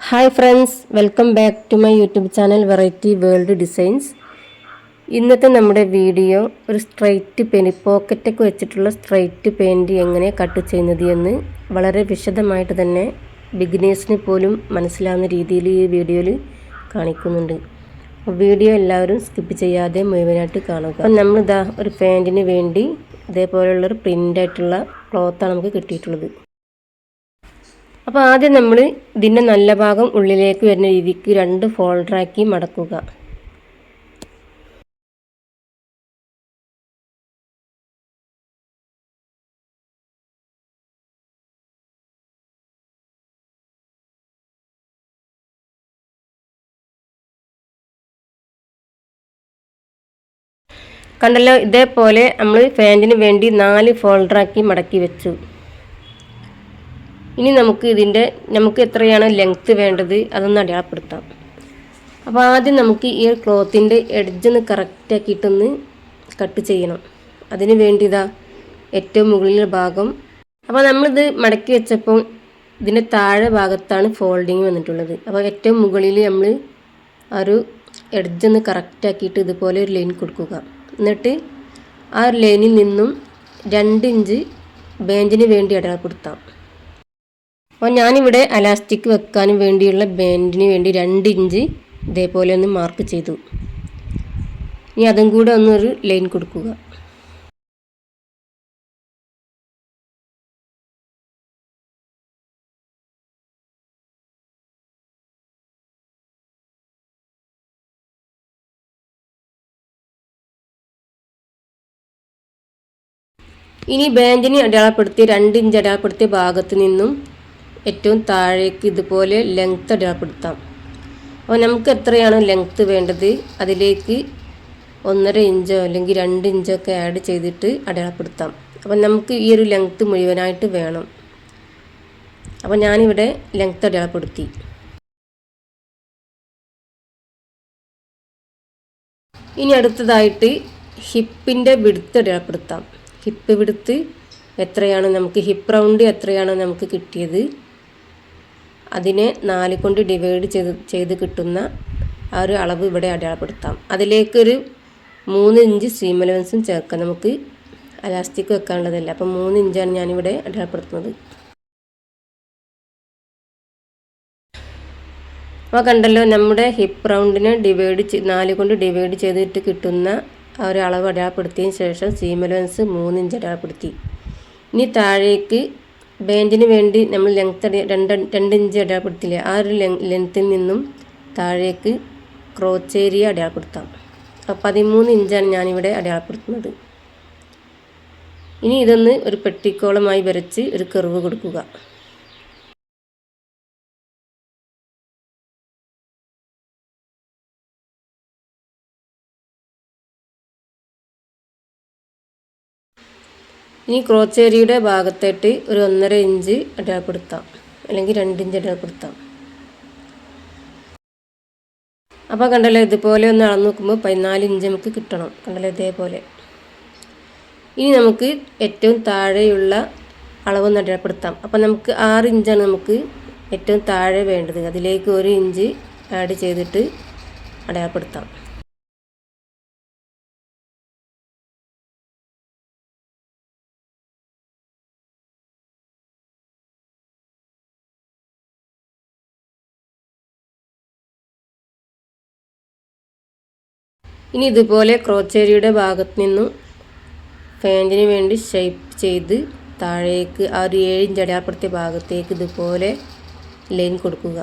Hi friends welcome back to my YouTube channel variety world designs ഇന്നത്തെ നമ്മുടെ video ഒരു straight Penny പോക്കറ്റൊക്കെ വെച്ചിട്ടുള്ള straight paint എങ്ങനെ cut ചെയ്യുന്നത് എന്ന് വളരെ വിശദമായിട്ട് തന്നെ ബിഗിനേഴ്സിന് പോലും മനസ്സിലാവുന്ന രീതിയിൽ ഈ വീഡിയോയിൽ കാണിക്കുന്നുണ്ട്. വീഡിയോ എല്ലാവരും സ്കിപ്പ് ചെയ്യാതെ മുഴുവനായിട്ട് കാണുക. അപ്പം നമ്മളിതാ ഒരു പാന്റിന് വേണ്ടി ഇതേപോലെയുള്ളൊരു പ്രിന്റായിട്ടുള്ള ക്ലോത്താണ് നമുക്ക് കിട്ടിയിട്ടുള്ളത്. അപ്പോൾ ആദ്യം നമ്മൾ ഇതിന്റെ നല്ല ഭാഗം ഉള്ളിലേക്ക് വരുന്ന രീതിക്ക് രണ്ട് ഫോൾഡറാക്കി മടക്കുക. കണ്ടല്ലോ ഇതേപോലെ നമ്മൾ ഫാന്റിന് വേണ്ടി നാല് ഫോൾഡറാക്കി മടക്കി വെച്ചു. ഇനി നമുക്ക് ഇതിന്റെ നമുക്ക് എത്രയാണ് ലെങ്ത്ത് വേണ്ടത് അതൊന്ന് അടയാളപ്പെടുത്താം. അപ്പോൾ ആദ്യം നമുക്ക് ഈ ക്ലോത്തിന്റെ എഡ്ജൊന്ന് കറക്റ്റാക്കിയിട്ടൊന്ന് കട്ട് ചെയ്യണം. അതിന് വേണ്ടി ഇതാ ഏറ്റവും മുകളിലെ ഭാഗം. അപ്പോൾ നമ്മളിത് മടക്കി വെച്ചപ്പോൾ ഇതിന്റെ താഴെ ഭാഗത്താണ് ഫോൾഡിങ് വന്നിട്ടുള്ളത്. അപ്പോൾ ഏറ്റവും മുകളിൽ നമ്മൾ ഒരു എഡ്ജൊന്ന് കറക്റ്റാക്കിയിട്ട് ഇതുപോലെ ഒരു ലൈൻ കൊടുക്കുക. എന്നിട്ട് ആ ഒരു ലൈനിൽ നിന്നും രണ്ട് ഇഞ്ച് ബേഞ്ചിന് വേണ്ടി അടയാളപ്പെടുത്താം. അപ്പോൾ ഞാനിവിടെ അലാസ്റ്റിക് വെക്കാനും വേണ്ടിയുള്ള ബാൻഡിന് വേണ്ടി രണ്ട് ഇഞ്ച് ഇതേപോലെ ഒന്ന് മാർക്ക് ചെയ്തു. ഇനി അതും കൂടെ ഒന്നൊരു ലൈൻ കൊടുക്കുക. ഇനി ബാൻഡിന് അടയാളപ്പെടുത്തിയ രണ്ട് ഇഞ്ച് അടയാളപ്പെടുത്തിയ ഭാഗത്ത് നിന്നും ഏറ്റവും താഴേക്ക് ഇതുപോലെ ലെങ്ത്ത് അടയാളപ്പെടുത്താം അപ്പോൾ നമുക്ക് എത്രയാണ് ലെങ്ത്ത് വേണ്ടത്? അതിലേക്ക് ഒന്നര ഇഞ്ചോ അല്ലെങ്കിൽ രണ്ട് ഇഞ്ചോ ഒക്കെ ആഡ് ചെയ്തിട്ട് അടയാളപ്പെടുത്താം. അപ്പം നമുക്ക് ഈ ഒരു ലെങ്ത്ത് മുഴുവനായിട്ട് വേണം. അപ്പോൾ ഞാനിവിടെ ലെങ്ത്ത് അടയാളപ്പെടുത്തി. ഇനി അടുത്തതായിട്ട് ഹിപ്പിന്റെ വിടുത്ത് അടയാളപ്പെടുത്താം. ഹിപ്പ് വിടുത്ത് എത്രയാണ്? നമുക്ക് ഹിപ്പ് റൗണ്ട് എത്രയാണ് നമുക്ക് കിട്ടിയത്? അതിനെ നാല് കൊണ്ട് ഡിവൈഡ് ചെയ്ത് ചെയ്ത് കിട്ടുന്ന ആ ഒരു അളവ് ഇവിടെ അടയാളപ്പെടുത്താം. അതിലേക്കൊരു മൂന്ന് ഇഞ്ച് സീം അലവൻസും ചേർക്കാം. നമുക്ക് അലാസ്റ്റിക് വെക്കാനുള്ളതല്ല. അപ്പം മൂന്ന് ഇഞ്ചാണ് ഞാനിവിടെ അടയാളപ്പെടുത്തുന്നത്. അപ്പോൾ കണ്ടല്ലോ നമ്മുടെ ഹിപ്പ് റൗണ്ടിനെ ഡിവൈഡ് നാല് കൊണ്ട് ഡിവൈഡ് ചെയ്തിട്ട് കിട്ടുന്ന ആ ഒരു അളവ് അടയാളപ്പെടുത്തിയതിന് ശേഷം സീം അലവൻസ് മൂന്ന് ഇഞ്ച് അടയാളപ്പെടുത്തി. ഇനി താഴേക്ക് ബാൻഡിന് വേണ്ടി നമ്മൾ ലെങ്ത്ത് രണ്ട് രണ്ട് ഇഞ്ച് അടയാളപ്പെടുത്തില്ലേ? ആ ഒരു ലെങ്ത്തിൽ നിന്നും താഴേക്ക് ക്രോച്ച് ഏരിയ അടയാളപ്പെടുത്താം. അപ്പോൾ പതിമൂന്ന് ഇഞ്ചാണ് ഞാനിവിടെ അടയാളപ്പെടുത്തുന്നത്. ഇനി ഇതൊന്ന് ഒരു പെട്ടിക്കോളമായി വരച്ച് ഒരു കെറിവ് കൊടുക്കുക. ഇനി ക്രോച്ചേരിയുടെ ഭാഗത്തായിട്ട് ഒരു ഒന്നര ഇഞ്ച് അടയാളപ്പെടുത്താം അല്ലെങ്കിൽ രണ്ടിഞ്ച് അടയാളപ്പെടുത്താം അപ്പോൾ കണ്ടല്ലോ ഇതുപോലെ ഒന്ന് അളന്ന് നോക്കുമ്പോൾ പതിനാല് ഇഞ്ച് നമുക്ക് കിട്ടണം. കണ്ടല്ലോ ഇതേപോലെ. ഇനി നമുക്ക് ഏറ്റവും താഴെയുള്ള അളവ് അടയാളപ്പെടുത്താം അപ്പോൾ നമുക്ക് ആറ് ഇഞ്ചാണ് നമുക്ക് ഏറ്റവും താഴെ വേണ്ടത്. അതിലേക്ക് ഒരു ഇഞ്ച് ആഡ് ചെയ്തിട്ട് അടയാളപ്പെടുത്താം ഇനി ഇതുപോലെ ക്രോച്ചേരിയുടെ ഭാഗത്ത് നിന്നും ഫാന്റിന് വേണ്ടി ഷേപ്പ് ചെയ്ത് താഴേക്ക് ആ ഒരു ഏഴിഞ്ച് അടയാളപ്പെടുത്തിയ ഭാഗത്തേക്ക് ഇതുപോലെ ലൈൻ കൊടുക്കുക.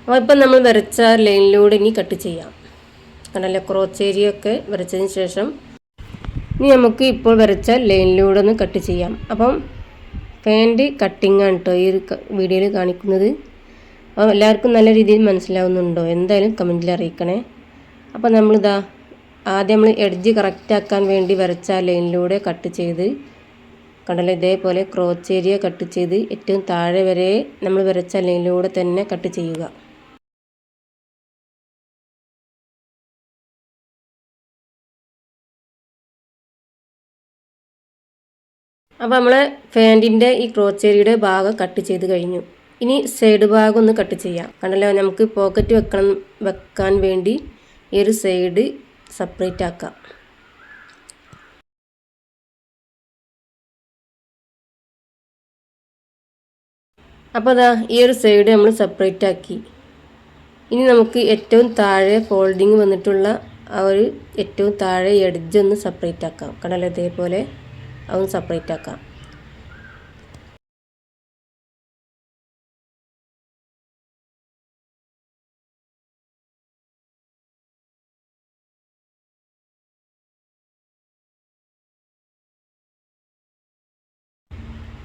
അപ്പോൾ ഇപ്പം നമ്മൾ വരച്ച ലൈനിലൂടെ ഇനി കട്ട് ചെയ്യാം. കണ്ടല്ലേ? ക്രോച്ചേരിയൊക്കെ വരച്ചതിന് ശേഷം ഇനി നമുക്ക് ഇപ്പോൾ വരച്ച ലൈനിലൂടെ ഒന്ന് കട്ട് ചെയ്യാം. അപ്പം പാന്റ് കട്ടിങ് ആണ് കേട്ടോ ഈ വീഡിയോയിൽ കാണിക്കുന്നത്. അപ്പോൾ എല്ലാവർക്കും നല്ല രീതിയിൽ മനസ്സിലാവുന്നുണ്ടോ? എന്തായാലും കമന്റിൽ അറിയിക്കണേ. അപ്പോൾ നമ്മളിതാ ആദ്യം നമ്മൾ എഡ്ജ് കറക്റ്റാക്കാൻ വേണ്ടി വരച്ച ലൈനിലൂടെ കട്ട് ചെയ്ത് കണ്ടല്ലോ ഇതേപോലെ ക്രോച്ച് ഏരിയ കട്ട് ചെയ്ത് ഏറ്റവും താഴെ വരെ നമ്മൾ വരച്ച ലൈനിലൂടെ തന്നെ കട്ട് ചെയ്യുക. അപ്പോൾ നമ്മൾ ഫാന്റിന്റെ ഈ ക്രോച്ചേരിയുടെ ഭാഗം കട്ട് ചെയ്ത് കഴിഞ്ഞു. ഇനി സൈഡ് ഭാഗം ഒന്ന് കട്ട് ചെയ്യാം. കണ്ടല്ലോ നമുക്ക് പോക്കറ്റ് വെക്കണം വെക്കാൻ വേണ്ടി ഈ ഒരു സൈഡ് സെപ്പറേറ്റ് ആക്കാം. അപ്പോൾ അതാ ഈ ഒരു സൈഡ് നമ്മൾ സെപ്പറേറ്റ് ആക്കി. ഇനി നമുക്ക് ഏറ്റവും താഴെ ഫോൾഡിങ് വന്നിട്ടുള്ള ആ ഒരു ഏറ്റവും താഴെ എഡ്ജ് ഒന്ന് സെപ്പറേറ്റ് ആക്കാം. കണ്ടല്ലോ ഇതേപോലെ. അതൊന്ന് സെപ്പറേറ്റ് ആക്കാം.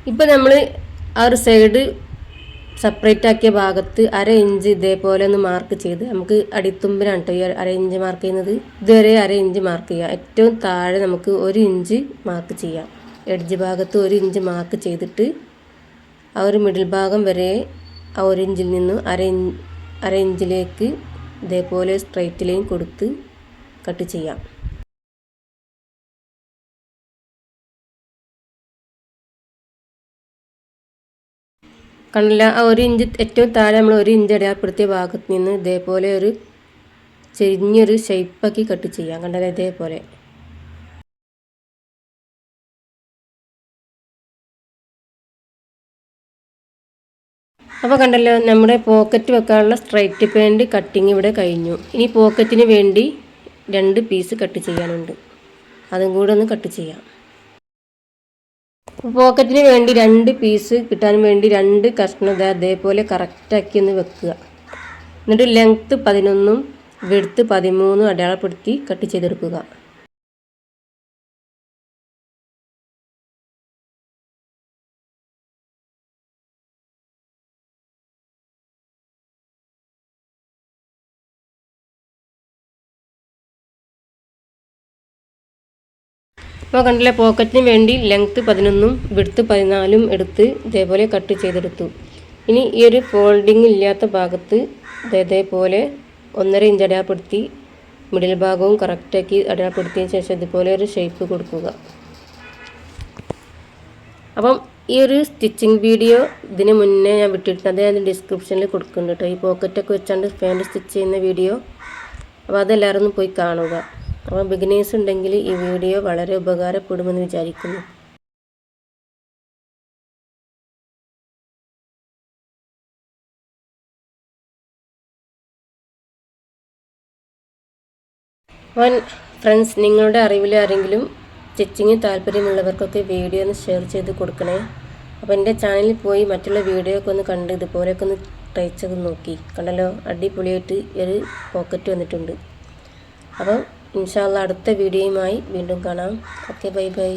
ഇപ്പം നമ്മൾ ആ ഒരു സൈഡ് സെപ്പറേറ്റ് ആക്കിയ ഭാഗത്ത് അര ഇഞ്ച് ഇതേപോലെ ഒന്ന് മാർക്ക് ചെയ്ത് നമുക്ക് അടിത്തുമ്പിനാണ് കേട്ടോ ഈ അര ഇഞ്ച് മാർക്ക് ചെയ്യുന്നത്. ഇതുവരെ അര ഇഞ്ച് മാർക്ക് ചെയ്യാം. ഏറ്റവും താഴെ നമുക്ക് ഒരു ഇഞ്ച് മാർക്ക് ചെയ്യാം. എഡ്ജ് ഭാഗത്ത് ഒരു ഇഞ്ച് മാർക്ക് ചെയ്തിട്ട് ആ ഒരു മിഡിൽ ഭാഗം വരെ ആ ഒരു ഇഞ്ചിൽ നിന്നും അര ഇഞ്ച് അര ഇഞ്ചിലേക്ക് ഇതേപോലെ സ്ട്രൈറ്റ് ലൈൻ കൊടുത്ത് കട്ട് ചെയ്യാം. കണ്ടില്ല ആ ഒരു ഇഞ്ച് ഏറ്റവും താഴെ നമ്മൾ ഒരു ഇഞ്ച് അടയാളപ്പെടുത്തിയ ഭാഗത്ത് നിന്ന് ഇതേപോലെ ഒരു ചെരിഞ്ഞൊരു ഷേപ്പാക്കി കട്ട് ചെയ്യാം. കണ്ടല്ലോ ഇതേപോലെ. അപ്പോൾ കണ്ടല്ലോ നമ്മുടെ പോക്കറ്റ് വെക്കാനുള്ള സ്ട്രൈറ്റ് പാന്റ് കട്ടിങ് ഇവിടെ കഴിഞ്ഞു. ഇനി പോക്കറ്റിന് വേണ്ടി രണ്ട് പീസ് കട്ട് ചെയ്യാനുണ്ട്. അതും കൂടെ ഒന്ന് കട്ട് ചെയ്യാം. പോക്കറ്റിന് വേണ്ടി രണ്ട് പീസ് കിട്ടാൻ വേണ്ടി രണ്ട് കഷ്ണം അതേപോലെ കറക്റ്റാക്കി ഒന്ന് വെക്കുക. എന്നിട്ട് ലെങ്ത്ത് പതിനൊന്നും വെടുത്ത് പതിമൂന്നും അടയാളപ്പെടുത്തി കട്ട് ചെയ്തെടുക്കുക. അപ്പോൾ കണ്ടില്ലേ പോക്കറ്റിന് വേണ്ടി ലെങ്ത്ത് പതിനൊന്നും വിടുത്ത് പതിനാലും എടുത്ത് ഇതേപോലെ കട്ട് ചെയ്തെടുത്തു. ഇനി ഈ ഒരു ഫോൾഡിങ് ഇല്ലാത്ത ഭാഗത്ത് ഇതേപോലെ ഒന്നര ഇഞ്ച് അടയാളപ്പെടുത്തി മിഡിൽ ഭാഗവും കറക്റ്റാക്കി അടയാളപ്പെടുത്തിയതിന് ശേഷം ഇതുപോലെ ഒരു ഷേപ്പ് കൊടുക്കുക. അപ്പം ഈ ഒരു സ്റ്റിച്ചിങ് വീഡിയോ ഇതിന് മുന്നേ ഞാൻ വിട്ടിട്ടുണ്ട്. അത് ഞാൻ ഡിസ്ക്രിപ്ഷനിൽ കൊടുക്കുന്നുണ്ട് കേട്ടോ ഈ പോക്കറ്റൊക്കെ വെച്ചാണ്ട് പാന്റ് സ്റ്റിച്ച് ചെയ്യുന്ന വീഡിയോ അപ്പോൾ അതെല്ലാവരും ഒന്ന് പോയി കാണുക. അപ്പോൾ ബിഗിനേഴ്സ് ഉണ്ടെങ്കിൽ ഈ വീഡിയോ വളരെ ഉപകാരപ്പെടുമെന്ന് വിചാരിക്കുന്നു. വൺ ഫ്രണ്ട്സ് നിങ്ങളുടെ അറിവിൽ ആരെങ്കിലും സ്റ്റിച്ചിങ് താല്പര്യമുള്ളവർക്കൊക്കെ വീഡിയോ ഒന്ന് ഷെയർ ചെയ്ത് കൊടുക്കണേ. അപ്പോൾ എന്റെ ചാനലിൽ പോയി മറ്റുള്ള വീഡിയോ ഒക്കെ ഒന്ന് കണ്ട് ഇതുപോലെയൊക്കെ ഒന്ന് ട്രൈ ചെയ്ത് നോക്കി. കണ്ടല്ലോ അടിപൊളിയായിട്ട് ഒരു പോക്കറ്റ് വന്നിട്ടുണ്ട്. അപ്പം ഇൻഷാല്ല അടുത്ത വീഡിയോയുമായി വീണ്ടും കാണാം. Okay bye bye.